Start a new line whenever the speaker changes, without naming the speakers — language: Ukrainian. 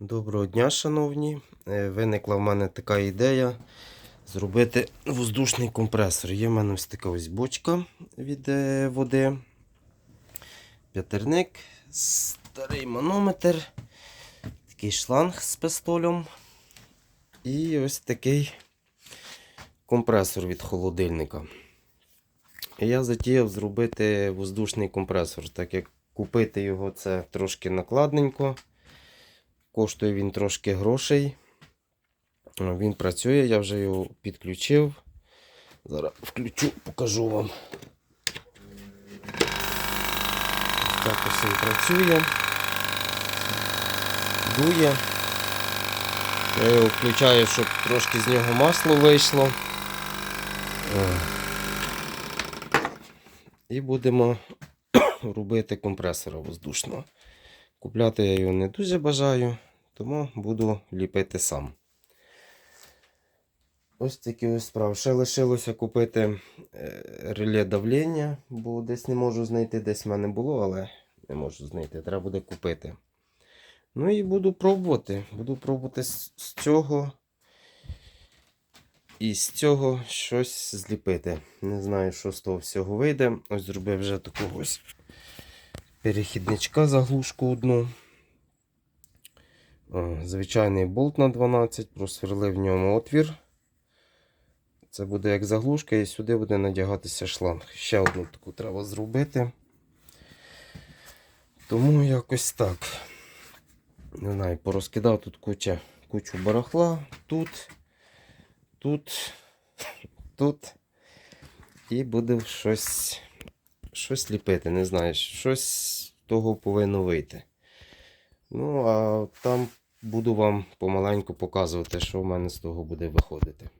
Доброго дня, шановні. Е, Виникла в мене така ідея зробити воздушний компресор. Є в мене ось така ось бочка від е, води. П'ятерник, старий манометр, такий шланг з пистолем. І ось такий компресор від холодильника. Я затіяв зробити воздушний компресор, так як купити його це трошки накладненько. Коштує він трошки грошей. Він працює, я вже його підключив. Зараз включу, покажу вам. Так ось він працює. Дує. Я його включаю, щоб трошки з нього масло вийшло. І будемо робити компресора воздушного. Купляти я його не дуже бажаю, тому буду ліпити сам. Ось такі ось справи. Ще лишилося купити е, реле давлення, бо десь не можу знайти, десь в мене було, але не можу знайти. Треба буде купити. Ну і буду пробувати. Буду пробувати з, цього і з цього щось зліпити. Не знаю, що з того всього вийде. Ось зробив вже таку ось перехідничка заглушку одну. О, Звичайний болт на 12, просверлив в ньому отвір. Це буде як заглушка, і сюди буде надягатися шланг. Ще одну таку треба зробити. Тому якось так. Не знаю, порозкидав тут куча, кучу барахла. Тут, тут, тут. І буду щось щось ліпити, не знаю, щось того повинно вийти. Ну, а там буду вам помаленьку показувати, що в мене з того буде виходити.